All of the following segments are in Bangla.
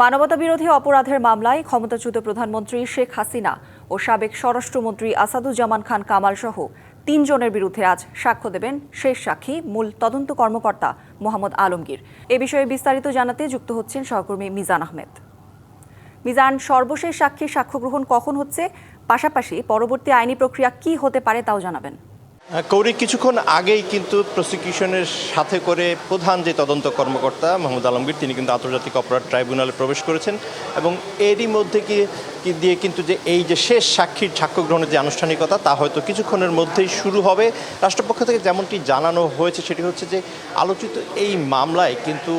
মানবতাবিরোধী অপরাধের মামলায় ক্ষমতাচ্যুত প্রধানমন্ত্রী শেখ হাসিনা ও সাবেক স্বরাষ্ট্রমন্ত্রী আসাদুজ্জামান খান কামাল সহ তিনজনের বিরুদ্ধে আজ সাক্ষ্য দেবেন শেষ সাক্ষী মূল তদন্ত কর্মকর্তা মোহাম্মদ আলমগীর। এ বিষয়ে বিস্তারিত জানাতে যুক্ত হচ্ছেন সহকর্মী মিজান আহমেদ। মিজান, সর্বশেষ সাক্ষীর সাক্ষ্য গ্রহণ কখন হচ্ছে? পাশাপাশি পরবর্তী আইনি প্রক্রিয়া কি হতে পারে তাও জানাবেন। কৌরিক, কিছুক্ষণ আগেই কিন্তু প্রসিকিউশনের সাথে করে প্রধান যে তদন্ত কর্মকর্তা মোহাম্মদ আলমগীর, তিনি কিন্তু আন্তর্জাতিক অপরাধ ট্রাইব্যুনালে প্রবেশ করেছেন এবং এরই মধ্যে কি দিয়ে কিন্তু যে এই যে শেষ সাক্ষীর সাক্ষ্য গ্রহণের যে আনুষ্ঠানিকতা, তা হয়তো কিছুক্ষণের মধ্যেই শুরু হবে। রাষ্ট্রপক্ষ থেকে যেমনটি জানানো হয়েছে, সেটি হচ্ছে যে আলোচিত এই মামলায় কিন্তু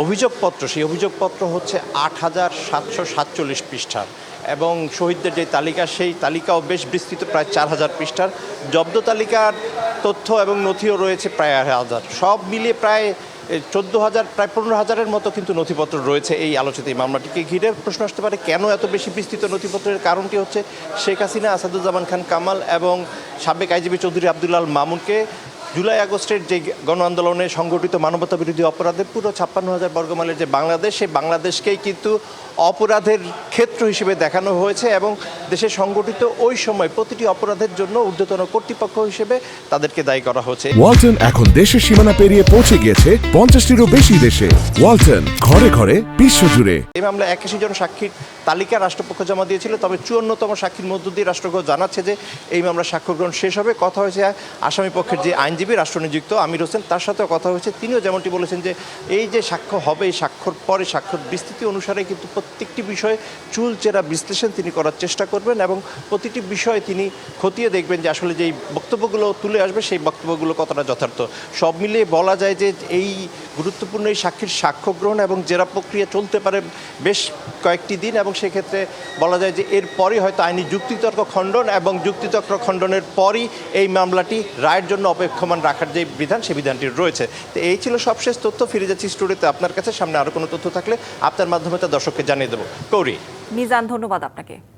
অভিযোগপত্র, সেই অভিযোগপত্র হচ্ছে আট হাজার সাতশো সাতচল্লিশ পৃষ্ঠার এবং শহীদদের যে তালিকা, সেই তালিকাও বেশ বিস্তৃত, প্রায় চার হাজার পৃষ্ঠার। জব্দ তালিকার তথ্য এবং নথিও রয়েছে প্রায় আড়াই হাজার। সব মিলিয়ে প্রায় চোদ্দ হাজার, প্রায় পনেরো হাজারের মতো কিন্তু নথিপত্র রয়েছে এই আলোচিত এই মামলাটিকে ঘিরে। প্রশ্ন আসতে পারে, কেন এত বেশি বিস্তৃত নথিপত্রের কারণটি হচ্ছে শেখ হাসিনা, আসাদুজ্জামান খান কামাল এবং সাবেক আইজিবি চৌধুরী আবদুল্লাল মামুনকে জুলাই আগস্টের যে গণ আন্দোলনে সংগঠিত মানবতা বিরোধী অপরাধে পুরো ছাপ্পান্ন হাজার বর্গমাইলের যে বাংলাদেশ সেই বাংলাদেশকেই কিন্তু অপরাধের ক্ষেত্র হিসেবে দেখানো হয়েছে এবং দেশে সংগঠিত ওই সময় প্রতিটি অপরাধের জন্য ঊর্ধ্বতন কর্তৃপক্ষ হিসেবে তাদেরকে দায়ী করা হয়েছে। ওয়ালটন এখন দেশের সীমানা পেরিয়ে পৌঁছে গিয়েছে পঞ্চাশটিরও বেশি দেশে। ওয়ালটন ঘরে ঘরে বিশ্বজুড়ে এই মামলা একাশি জন সাক্ষীর তালিকা রাষ্ট্রপক্ষ জমা দিয়েছিল তবে চুয়ান্নতম সাক্ষীর মধ্য দিয়ে রাষ্ট্রপক্ষ জানাচ্ছে যে এই মামলা সাক্ষ্য গ্রহণ শেষ হবে। কথা হয়েছে আসামি পক্ষের যে আইনজীবী রাষ্ট্রনিযুক্ত আমির হোসেন, তার সাথেও কথা হয়েছে। তিনিও যেমনটি বলেছেন যে এই যে সাক্ষ্য হবে, এই সাক্ষর পরে সাক্ষর বিস্তৃতি অনুসারে কিন্তু প্রত্যেকটি বিষয়ে চুলচেরা বিশ্লেষণ তিনি করার চেষ্টা করবেন এবং প্রতিটি বিষয়ে তিনি খতিয়ে দেখবেন যে আসলে যেই বক্তব্যগুলো তুলে আসবে, সেই বক্তব্যগুলো কতটা যথার্থ। সব মিলিয়ে বলা যায় যে এই গুরুত্বপূর্ণ এই সাক্ষীর সাক্ষ্য গ্রহণ এবং জেরা প্রক্রিয়া চলতে পারে বেশ কয়েকটি দিন এবং সেক্ষেত্রে বলা যায় যে এরপরই হয়তো আইনি যুক্তিতর্ক খণ্ডন এবং যুক্তিতর্ক খণ্ডনের পরই এই মামলাটি রায়ের জন্য অপেক্ষমান রাখার যে বিধান সেই বিধানটি রয়েছে। তো এই ছিল সবশেষ তথ্য। ফিরে যাচ্ছি স্টুডিওতে। আপনার কাছে সামনে আরও কোনো তথ্য থাকলে আপনার মাধ্যমে তা দর্শককে জানিয়ে দেবো। কৌরি মিজান, ধন্যবাদ আপনাকে।